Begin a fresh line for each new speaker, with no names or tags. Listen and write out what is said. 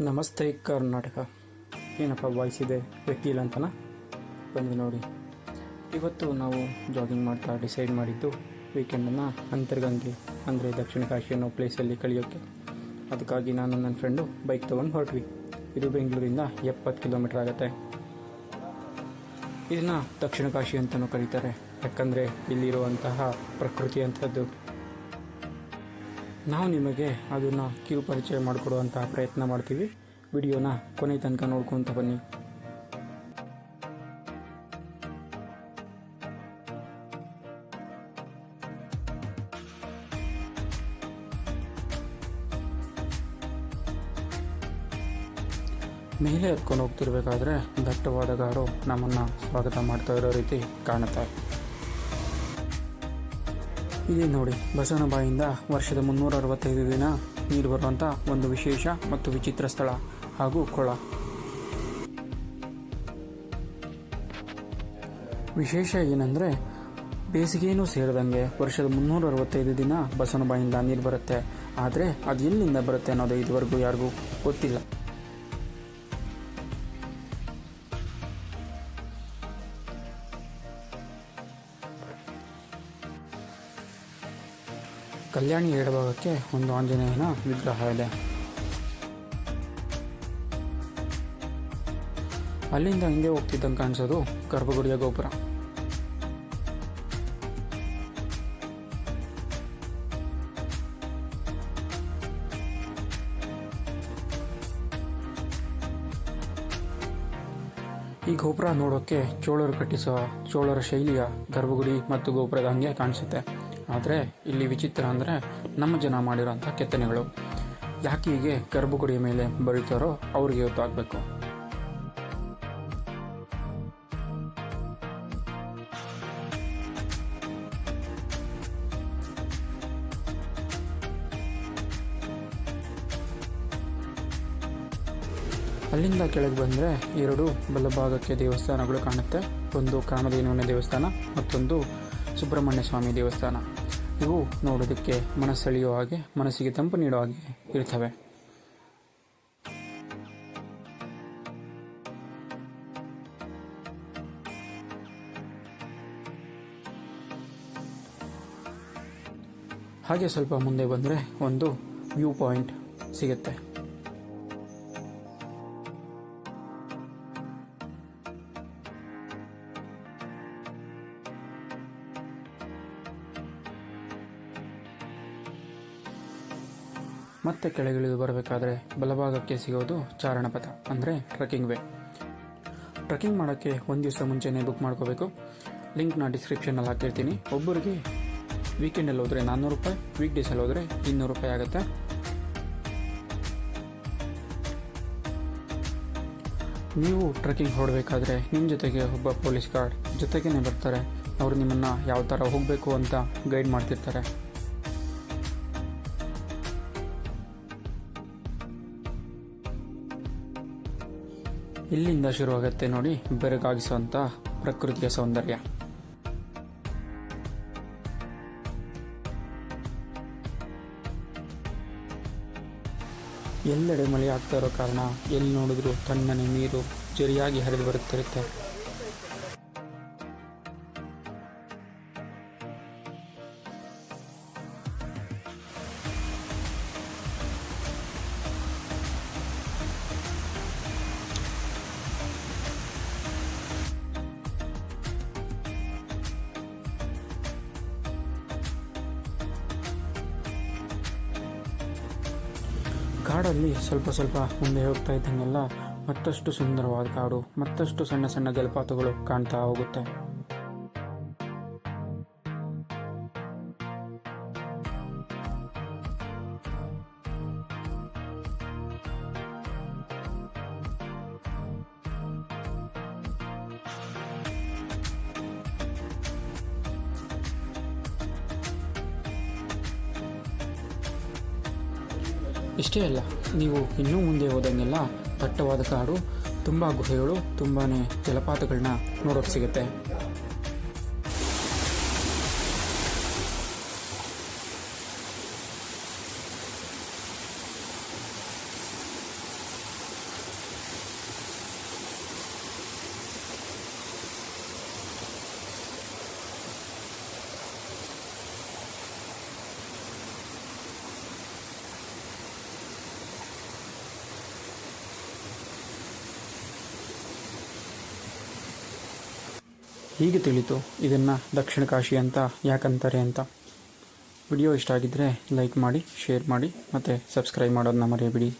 ನಮಸ್ತೆ ಕರ್ನಾಟಕ. ಏನಪ್ಪ ವಾಯ್ಸ್ ಇದೆ ವಕೀಲ್ ಅಂತನ? ಬಂದು ನೋಡಿ. ಇವತ್ತು ನಾವು ಜಾಗಿಂಗ್ ಮಾಡ್ತಾ ಡಿಸೈಡ್ ಮಾಡಿದ್ದು ವೀಕೆಂಡನ್ನು ಅಂತರ್ಗಂಗೆ, ಅಂದರೆ ದಕ್ಷಿಣ ಕಾಶಿ ಅನ್ನೋ ಪ್ಲೇಸಲ್ಲಿ ಕಳೆಯೋಕ್ಕೆ. ಅದಕ್ಕಾಗಿ ನಾನು ನನ್ನ ಫ್ರೆಂಡು ಬೈಕ್ ತೊಗೊಂಡು ಹೊರಟ್ವಿ. ಇದು ಬೆಂಗಳೂರಿಂದ ಎಪ್ಪತ್ತು ಕಿಲೋಮೀಟ್ರ್ ಆಗುತ್ತೆ. ಇದನ್ನು ದಕ್ಷಿಣ ಕಾಶಿ ಅಂತಲೂ ಕರೀತಾರೆ. ಯಾಕಂದರೆ ಇಲ್ಲಿರುವಂತಹ ಪ್ರಕೃತಿ ಅಂಥದ್ದು ನಾವು ನಿಮಗೆ ಅದನ್ನು ಕಿರು ಪರಿಚಯ ಮಾಡಿಕೊಡುವಂತಹ ಪ್ರಯತ್ನ ಮಾಡ್ತೀವಿ. ವಿಡಿಯೋನ ಕೊನೆ ತನಕ ನೋಡ್ಕೊಂತ ಬನ್ನಿ. ಮೇಲೆ ಹತ್ಕೊಂಡು ಹೋಗ್ತಿರ್ಬೇಕಾದ್ರೆ ದಟ್ಟವಾದ ಗಾರು ನಮ್ಮನ್ನು ಸ್ವಾಗತ ಮಾಡ್ತಾ ಇರೋ ರೀತಿ ಕಾಣುತ್ತೆ ಇಲ್ಲಿ ನೋಡಿ ಬಸವನ ಬಾಯಿಂದ ವರ್ಷದ ಮುನ್ನೂರ ಅರವತ್ತೈದು ದಿನ ನೀರು ಬರುವಂಥ ಒಂದು ವಿಶೇಷ ಮತ್ತು ವಿಚಿತ್ರ ಸ್ಥಳ ಹಾಗೂ ಕೊಳ. ವಿಶೇಷ ಏನಂದರೆ ಬೇಸಿಗೆಯೂ ಸೇರಿದಂಗೆ ವರ್ಷದ ಮುನ್ನೂರ ಅರವತ್ತೈದು ದಿನ ಬಸವನ ಬಾಯಿಂದ ನೀರು ಬರುತ್ತೆ. ಆದರೆ, ಅದು ಎಲ್ಲಿಂದ ಬರುತ್ತೆ ಅನ್ನೋದು ಇದುವರೆಗೂ ಯಾರಿಗೂ ಗೊತ್ತಿಲ್ಲ. ಕಲ್ಯಾಣಿ ಎಡಭಾಗಕ್ಕೆ ಒಂದು ಆಂಜನೇಯನ ವಿಗ್ರಹ ಇದೆ. ಅಲ್ಲಿಂದ ಹಿಂದೆ ಹೋಗ್ತಿದ್ದಂಗೆ ಕಾಣಿಸೋದು ಗರ್ಭಗುಡಿಯ ಗೋಪುರ. ಈ ಗೋಪುರ ನೋಡೋಕ್ಕೆ ಚೋಳರು ಕಟ್ಟಿಸುವ ಚೋಳರ ಶೈಲಿಯ ಗರ್ಭಗುಡಿ ಮತ್ತು ಗೋಪುರದ ಹಂಗೆ ಕಾಣಿಸುತ್ತೆ. ಆದರೆ ಇಲ್ಲಿ ವಿಚಿತ್ರ ಅಂದರೆ ನಮ್ಮ ಜನ ಮಾಡಿರೋಂಥ ಕೆತ್ತನೆಗಳು. ಯಾಕೆ ಹೀಗೆ ಗರ್ಭಗುಡಿಯ ಮೇಲೆ ಬರೀತಾರೋ ಅವ್ರಿಗೆ ಗೊತ್ತಾಗಬೇಕು. ಅಲ್ಲಿಂದ ಕೆಳಗೆ ಬಂದರೆ ಎರಡು ಬಲಭಾಗಕ್ಕೆ ದೇವಸ್ಥಾನಗಳು ಕಾಣುತ್ತೆ. ಒಂದು ಕಾಮಧೇನುವಿನ ದೇವಸ್ಥಾನ ಮತ್ತೊಂದು ಸುಬ್ರಹ್ಮಣ್ಯ ಸ್ವಾಮಿ ದೇವಸ್ಥಾನ. ಇವು ನೋಡೋದಕ್ಕೆ ಮನಸ್ಸೆಳೆಯುವ ಹಾಗೆ, ಮನಸ್ಸಿಗೆ ತಂಪು ನೀಡೋ ಹಾಗೆ ಇರ್ತವೆ ಹಾಗೆ ಸ್ವಲ್ಪ ಮುಂದೆ ಬಂದರೆ ಒಂದು ವ್ಯೂ ಪಾಯಿಂಟ್ ಸಿಗುತ್ತೆ. ಮತ್ತೆ ಕೆಳಗಿಳಿದು ಬರಬೇಕಾದ್ರೆ ಬಲಭಾಗಕ್ಕೆ ಸಿಗೋದು ಚಾರಣಪಥ, ಅಂದರೆ ಟ್ರೆಕ್ಕಿಂಗ್ ವೇ. ಟ್ರೆಕ್ಕಿಂಗ್ ಮಾಡೋಕ್ಕೆ ಒಂದು ದಿವಸ ಮುಂಚೆನೇ ಬುಕ್ ಮಾಡ್ಕೋಬೇಕು. ಲಿಂಕ್ನ ಡಿಸ್ಕ್ರಿಪ್ಷನಲ್ಲಿ ಹಾಕಿರ್ತೀನಿ. ಒಬ್ಬರಿಗೆ ವೀಕೆಂಡಲ್ಲಿ ಹೋದರೆ ನಾನ್ನೂರು ರೂಪಾಯಿ ವೀಕ್ ಡೇಸಲ್ಲಿ ಹೋದರೆ ಇನ್ನೂರು ರೂಪಾಯಿ ಆಗುತ್ತೆ. ನೀವು ಟ್ರೆಕ್ಕಿಂಗ್ ಹೊರಡಬೇಕಾದ್ರೆ ನಿಮ್ಮ ಜೊತೆಗೆ ಒಬ್ಬ ಪೊಲೀಸ್ ಗಾರ್ಡ್ ಜೊತೆಗೇ ಬರ್ತಾರೆ. ಅವರು ನಿಮ್ಮನ್ನು ಯಾವ ಥರ ಹೋಗಬೇಕು ಅಂತ ಗೈಡ್ ಮಾಡ್ತಿರ್ತಾರೆ. ಇಲ್ಲಿಂದ ಶುರುವಾಗುತ್ತೆ ನೋಡಿ ಬೆರಗಾಗಿಸುವಂಥ ಪ್ರಕೃತಿಯ ಸೌಂದರ್ಯ. ಎಲ್ಲೆಡೆ ಮಳೆ ಆಗ್ತಾ ಇರೋ ಕಾರಣ ಎಲ್ಲಿ ನೋಡಿದ್ರು ತಣ್ಣನೆ ನೀರು, ಜರಿಯಾಗಿ ಹರಿದು ಬರುತ್ತಿರುತ್ತೆ. ಕಾಡಲ್ಲಿ ಸ್ವಲ್ಪ ಸ್ವಲ್ಪ ಮುಂದೆ ಹೋಗ್ತಾ ಇದ್ದಂಗೆಲ್ಲ ಮತ್ತಷ್ಟು ಸುಂದರವಾದ ಕಾಡು, ಮತ್ತಷ್ಟು ಸಣ್ಣ ಸಣ್ಣ ಜಲಪಾತಗಳು ಕಾಣ್ತಾ ಹೋಗುತ್ತೆ. ಇಷ್ಟೇ ಅಲ್ಲ ನೀವು ಇನ್ನೂ ಮುಂದೆ ಹೋದಂಗೆಲ್ಲ ದಟ್ಟವಾದ ಕಾಡು ತುಂಬ ಗುಹೆಗಳು ತುಂಬಾ ಜಲಪಾತಗಳನ್ನ ನೋಡೋಕೆ ಸಿಗುತ್ತೆ. ಹೀಗೆ ತಿಳಿತು, ಇದನ್ನು ದಕ್ಷಿಣ ಕಾಶಿ ಅಂತ ಯಾಕಂತಾರೆ ಅಂತ. ವಿಡಿಯೋ ಇಷ್ಟ ಆಗಿದ್ದರೆ ಲೈಕ್ ಮಾಡಿ, ಶೇರ್ ಮಾಡಿ, ಮತ್ತು ಸಬ್ಸ್ಕ್ರೈಬ್ ಮಾಡೋದನ್ನ ಮರೆಯಬೇಡಿ.